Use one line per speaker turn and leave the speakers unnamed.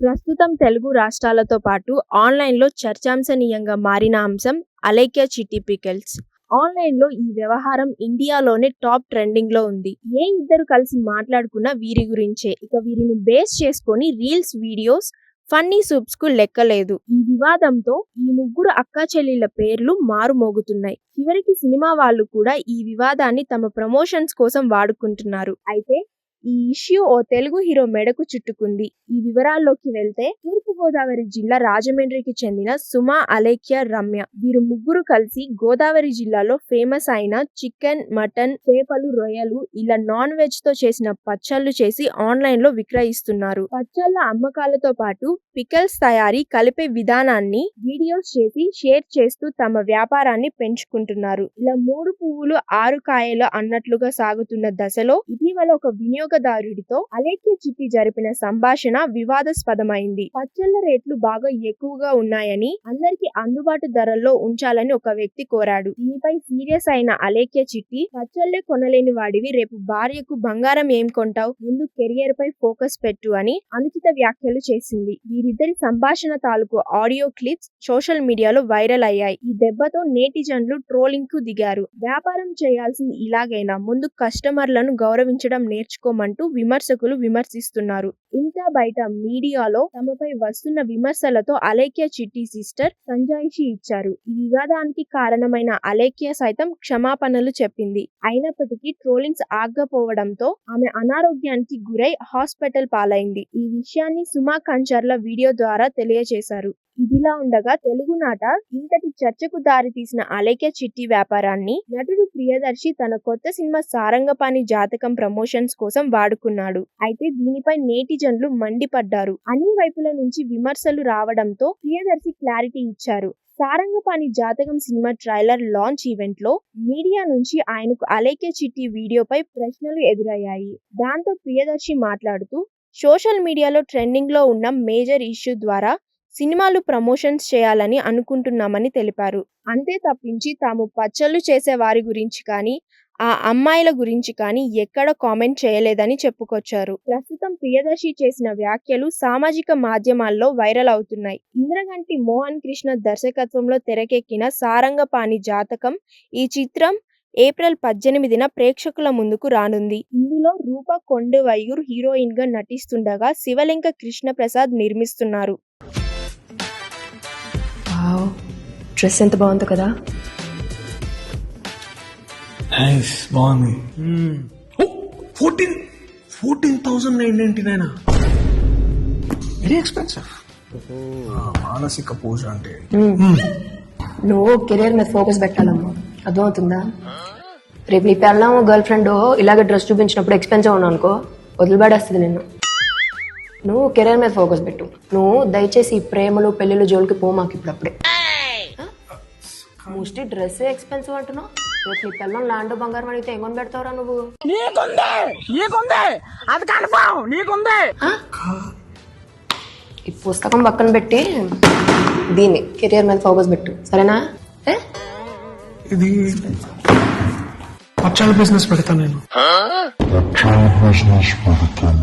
ప్రస్తుతం తెలుగు రాష్ట్రాలతో పాటు ఆన్లైన్లో చర్చాంశనీయంగా మారిన అంశం అలేఖ్య చిట్టి పికెల్స్. ఆన్లైన్లో ఈ వ్యవహారం ఇండియాలోనే టాప్ ట్రెండింగ్లో ఉంది. ఏ ఇద్దరు కలిసి మాట్లాడుకున్న వీరి గురించే. ఇక వీరిని బేస్ చేసుకొని రీల్స్ వీడియోస్ ఫన్నీ సూప్స్కు లెక్కలేదు. ఈ వివాదంతో ఈ ముగ్గురు అక్కా చెల్లిల పేర్లు మారుమోగుతున్నాయి. చివరికి సినిమా వాళ్ళు కూడా ఈ వివాదాన్ని తమ ప్రమోషన్స్ కోసం వాడుకుంటున్నారు. అయితే ఈ ఇష్యూ ఓ తెలుగు హీరో మెడకు చుట్టుకుంది. ఈ వివరాల్లోకి వెళ్తే తూర్పు గోదావరి జిల్లా రాజమండ్రికి చెందిన సుమా అలేఖ్య రమ్య. వీరు ముగ్గురు కలిసి గోదావరి జిల్లాలో ఫేమస్ అయిన చికెన్ మటన్ చేపలు రొయ్యలు ఇలా నాన్ వెజ్తో చేసిన పచ్చళ్ళు చేసి ఆన్లైన్లో విక్రయిస్తున్నారు. పచ్చళ్ళ అమ్మకాలతో పాటు పికల్స్ తయారీ కలిపే విధానాన్ని వీడియోస్ చేసి షేర్ చేస్తూ తమ వ్యాపారాన్ని పెంచుకుంటున్నారు. ఇలా మూడు పువ్వులు ఆరు కాయలు అన్నట్లుగా సాగుతున్న దశలో ఇటీవల ఒక వినియోగ వినియోగదారుడితో అలేఖ్య చిట్టి జరిపిన సంభాషణ వివాదాస్పదమైంది. పచ్చళ్ళ రేట్లు బాగా ఎక్కువగా ఉన్నాయని అందరికి అందుబాటు ధరల్లో ఉంచాలని ఒక వ్యక్తి కోరాడు. దీనిపై సీరియస్ అయిన అలేఖ్య చిట్టి పచ్చళ్ళే కొనలేని వాడివి రేపు భార్యకు బంగారం ఏం కొంటావు? ముందు కెరియర్ పై ఫోకస్ పెట్టు అని అనుచిత వ్యాఖ్యలు చేసింది. వీరిద్దరి సంభాషణ తాలూకు ఆడియో క్లిప్స్ సోషల్ మీడియాలో వైరల్ అయ్యాయి. ఈ దెబ్బతో నేటిజన్లు ట్రోలింగ్కు దిగారు. వ్యాపారం చేయాల్సింది ఇలాగైనా ముందు కస్టమర్లను గౌరవించడం నేర్చుకోమని అంటూ విమర్శకులు విమర్శిస్తున్నారు. ఇంకా బయట మీడియాలో తమపై వస్తున్న విమర్శలతో అలేఖ్య చిట్టి సిస్టర్ సంజాయిషి ఇచ్చారు. ఈ వివాదానికి కారణమైన అలేఖ్య సైతం క్షమాపణలు చెప్పింది. అయినప్పటికీ ట్రోలింగ్స్ ఆగపోవడంతో ఆమె అనారోగ్యానికి గురై హాస్పిటల్ పాలైంది. ఈ విషయాన్ని సుమా కంచర్ల వీడియో ద్వారా తెలియజేశారు. ఇదిలా ఉండగా తెలుగునాట ఇంతటి చర్చకు దారితీసిన అలేఖ్య చిట్టి వ్యాపారాన్ని నటుడు ప్రియదర్శి తన కొత్త సినిమా సారంగపాణి జాతకం ప్రమోషన్స్ కోసం వాడుకున్నాడు. అయితే దీనిపై నేటిజన్లు మండిపడ్డారు. అన్ని వైపుల నుంచి విమర్శలు రావడంతో ప్రియదర్శి క్లారిటీ ఇచ్చారు. Sarangapani Jathakam cinema trailer launch ఈవెంట్లో మీడియా నుంచి ఆయనకు అలేఖ్య చిట్టి వీడియోపై ప్రశ్నలు ఎదురయ్యాయి. దాంతో ప్రియదర్శి మాట్లాడుతూ సోషల్ మీడియాలో ట్రెండింగ్లో ఉన్న మేజర్ ఇష్యూ ద్వారా సినిమాలు ప్రమోషన్స్ చేయాలని అనుకుంటున్నామని తెలిపారు. అంతే తప్పించి తాము పచ్చళ్ళు చేసే వారి గురించి కానీ ఆ అమ్మాయిల గురించి కానీ ఎక్కడ కామెంట్ చేయలేదని చెప్పుకొచ్చారు. ప్రస్తుతం ప్రియదర్శి చేసిన వ్యాఖ్యలు సామాజిక మాధ్యమాల్లో వైరల్ అవుతున్నాయి. ఇంద్రగంటి మోహన్ కృష్ణ దర్శకత్వంలో తెరకెక్కిన సారంగపాణి జాతకం ఈ చిత్రం ఏప్రిల్ పద్దెనిమిదిన ప్రేక్షకుల ముందుకు రానుంది. ఇందులో రూప కొండవయ్యూర్ హీరోయిన్గా నటిస్తుండగా శివలింక కృష్ణప్రసాద్ నిర్మిస్తున్నారు.
వావ్ డ్రెస్ ఎంత బాగుందో కదా?
నైస్ బాగుంది. Fourteen fourteen thousand nine ninety nine very expensive మానసిక పూజ అంటే.
నువ్వు కెరీర్ మీద ఫోకస్ పెట్టాలమ్మా. అర్థమవుతుందా? రేపు నీ పెళ్ళం గర్ల్ ఫ్రెండ్ ఇలాగ డ్రెస్ చూపించినప్పుడు ఎక్స్పెన్సివ్ ఉన్నావు అనుకో వదిలిపడేస్తుంది నిన్ను. నువ్వు కెరీర్ మీద ఫోకస్ పెట్టు. నువ్వు దయచేసి ఈ ప్రేమలు పెళ్ళిళ్ళు జోలికి పో మాకు ఇప్పుడు అప్పుడే. మోస్ట్లీ డ్రెస్ ఎక్స్పెన్సివ్ అంటున్నావు. రేపు నీ పిల్లలు ల్యాండ్ బంగారం అడిగితే ఏమని పెడతావురా నువ్వు? ఆ? ఈ పుస్తకం పక్కన పెట్టి దీన్ని కెరియర్ మీద ఫోకస్ పెట్టు. సరేనా? ఏ?
ఇది పచ్చాల బిజినెస్ పెడతాను నేను.
the